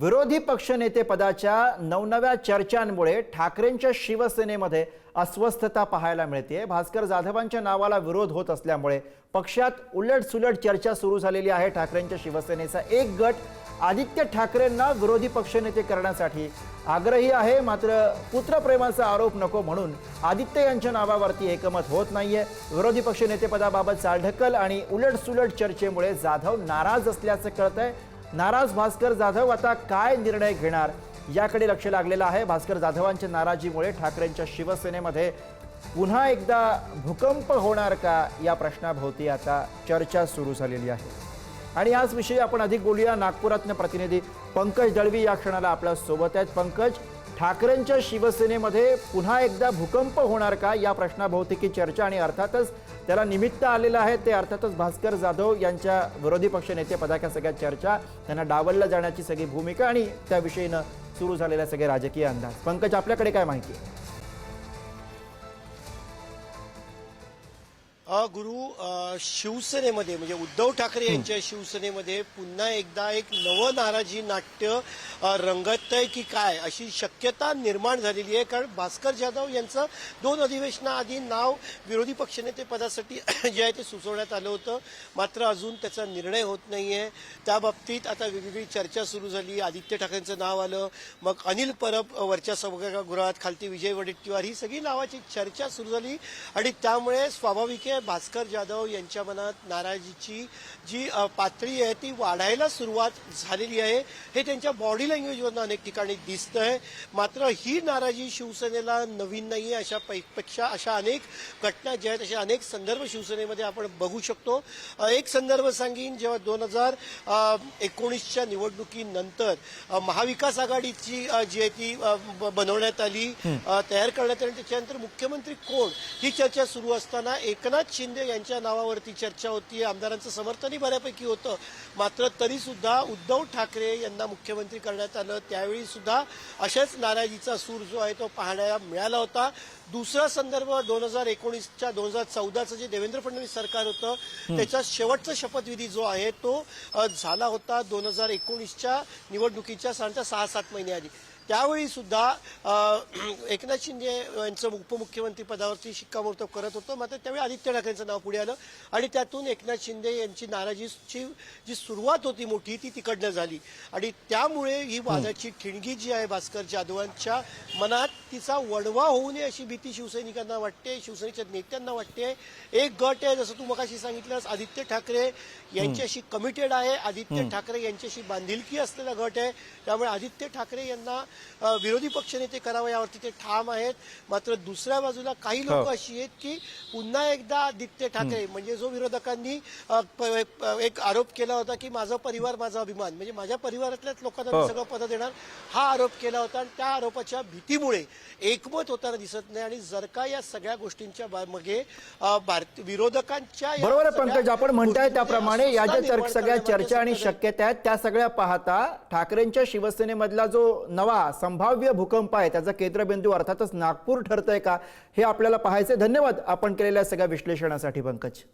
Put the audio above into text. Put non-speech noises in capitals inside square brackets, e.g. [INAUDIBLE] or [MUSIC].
विरोधी पक्षनेते पदाच्या नवनव्या चर्चांमुळे ठाकरेंच्या शिवसेनेमध्ये अस्वस्थता पाहायला मिळते भास्कर जाधवांच्या नावाला विरोध होत असल्यामुळे पक्षात उलटसुलट चर्चा सुरू झालेली आहे ठाकरेंच्या शिवसेनेचा. एक गट आदित्य ठाकरेंना विरोधी पक्षनेते करण्यासाठी आग्रही आहे. मात्र पुत्रप्रेमाचा आरोप नको म्हणून आदित्य यांच्या नावावरती एकमत होत नाहीये. विरोधी पक्षनेतेपदाबाबत चालढकल आणि उलटसुलट चर्चेमुळे जाधव नाराज असल्याचं कळतंय. नाराज भास्कर जाधव आता काय निर्णय घेणार? याकडे लक्ष लागलेलं आहे. भास्कर जाधवांच्या नाराजीमुळे ठाकरेंच्या शिवसेनेमध्ये पुन्हा एकदा भूकंप होणार का? या प्रश्नाभोवती आता चर्चा सुरू झालेली आहे. आणि याच विषयी आपण अधिक बोलूया. नागपुरातनं प्रतिनिधी पंकज दळवी या क्षणाला आपल्यासोबत आहेत. पंकज ठाकरेंच्या शिवसेनेमध्ये पुन्हा एकदा भूकंप होणार का? या प्रश्नाभोवतीकी चर्चा आणि अर्थातच त्याला निमित्त आलेलं आहे ते अर्थातच भास्कर जाधव यांच्या विरोधी पक्ष नेते पदाच्या सगळ्या चर्चा त्यांना डावलल्या जाण्याची सगळी भूमिका आणि त्याविषयीनं सुरू झालेल्या सगळे राजकीय अंदाज. पंकज आपल्याकडे काय माहिती आहे? गुरु शिवसेनेमध्ये म्हणजे उद्धव ठाकरे यांच्या शिवसेनेमध्ये पुन्हा एकदा एक नवं नाराजी नाट्य रंगत आहे की काय अशी शक्यता निर्माण झालेली आहे. कारण भास्कर जाधव यांचं दोन अधिवेशनाआधी नाव विरोधी पक्षनेते पदासाठी [COUGHS] जे आहे ते सुचवण्यात आलं होतं. मात्र अजून त्याचा निर्णय होत नाही त्या बाबतीत आता वेगवेगळी चर्चा सुरू झाली. आदित्य ठाकरेंचं नाव आलं. मग अनिल परब वरच्या सभागृहात खालती विजय वडेट्टीवार ही सगळी नावाची चर्चा सुरू झाली. आणि त्यामुळे स्वाभाविक आहे भास्कर जाधव यांच्या मनात नाराजीची जी पातळी आहे ती वाढायला सुरुवात झालेली आहे. हे त्यांच्या बॉडी लँग्वेजवरनं अनेक ठिकाणी दिसतंय. मात्र ही नाराजी शिवसेनेला नवीन नाही आहे अशा पेक्षा अशा अनेक घटना ज्या आहेत अशा अनेक संदर्भ शिवसेनेमध्ये आपण बघू शकतो. एक संदर्भ सांगीन जेव्हा दोन हजार एकोणीसच्या निवडणुकीनंतर महाविकास आघाडीची जी आहे ती बनवण्यात आली तयार करण्यात आली. त्याच्यानंतर मुख्यमंत्री कोण? ही चर्चा सुरू असताना एकनाथ शिंदे यांच्या नावावरती चर्चा होती. आमदारांचं समर्थनही बऱ्यापैकी होतं. मात्र तरी सुद्धा उद्धव ठाकरे यांना मुख्यमंत्री करण्यात आलं. त्यावेळी सुद्धा अशाच नाराजीचा सूर जो आहे तो पाहण्याला मिळाला होता. दुसरा संदर्भ दोन हजार एकोणीसच्या दोन हजार चौदाचं जे देवेंद्र फडणवीस सरकार होतं त्याचा शेवटचा शपथविधी जो आहे तो झाला होता दोन हजार एकोणीसच्या निवडणुकीच्या साधारणतः सहा सात महिने आधी त्यावेळी सुद्धा एकनाथ शिंदे यांचं उपमुख्यमंत्री पदावरती शिक्कामोर्तब करत होतं. मात्र त्यावेळी आदित्य ठाकरेंचं नाव पुढे आलं आणि त्यातून एकनाथ शिंदे यांची नाराजीची जी सुरुवात होती मोठी ती तिकडनं झाली. आणि त्यामुळे ही वादाची ठिणगी जी आहे भास्कर जाधवांच्या मनात तिचा वणवा होऊ नये अशी भीती शिवसैनिकांना वाटते शिवसेनेच्या नेत्यांना वाटते. एक गट आहे जसं तू मगाशी सांगितलंस आदित्य ठाकरे यांच्याशी कमिटेड आहे. आदित्य ठाकरे यांच्याशी बांधिलकी असलेला गट आहे. त्यामुळे आदित्य ठाकरे यांना विरोधी पक्षनेते करावं यावरती ते ठाम आहेत मात्र दुसऱ्या बाजूला काही लोक हो. अशी आहेत की पुन्हा एकदा आदित्य ठाकरे म्हणजे जो विरोधकांनी एक आरोप केला होता की माझा परिवार माझा अभिमान म्हणजे माझ्या परिवारातल्याच लोकांना मी हो. सगळं पद देणार हा आरोप केला होता आणि त्या आरोपाच्या भीतीमुळे एकमत होताना दिसत नाही आणि जर का या सगळ्या गोष्टींच्या मागे विरोधकांच्या बरोबर पंकज आपण म्हणताय त्याप्रमाणे या ज्या सगळ्या चर्चा आणि शक्यता आहेत त्या सगळ्या पाहता ठाकरेंच्या शिवसेनेमधला जो नवा संभाव्य भूकंप आहे. त्याचा केंद्रबिंदू अर्थातच नागपूर ठरतंय का? हे आपल्याला पाहायचे. धन्यवाद आपण केलेल्या सगळ्या विश्लेषणासाठी पंकज.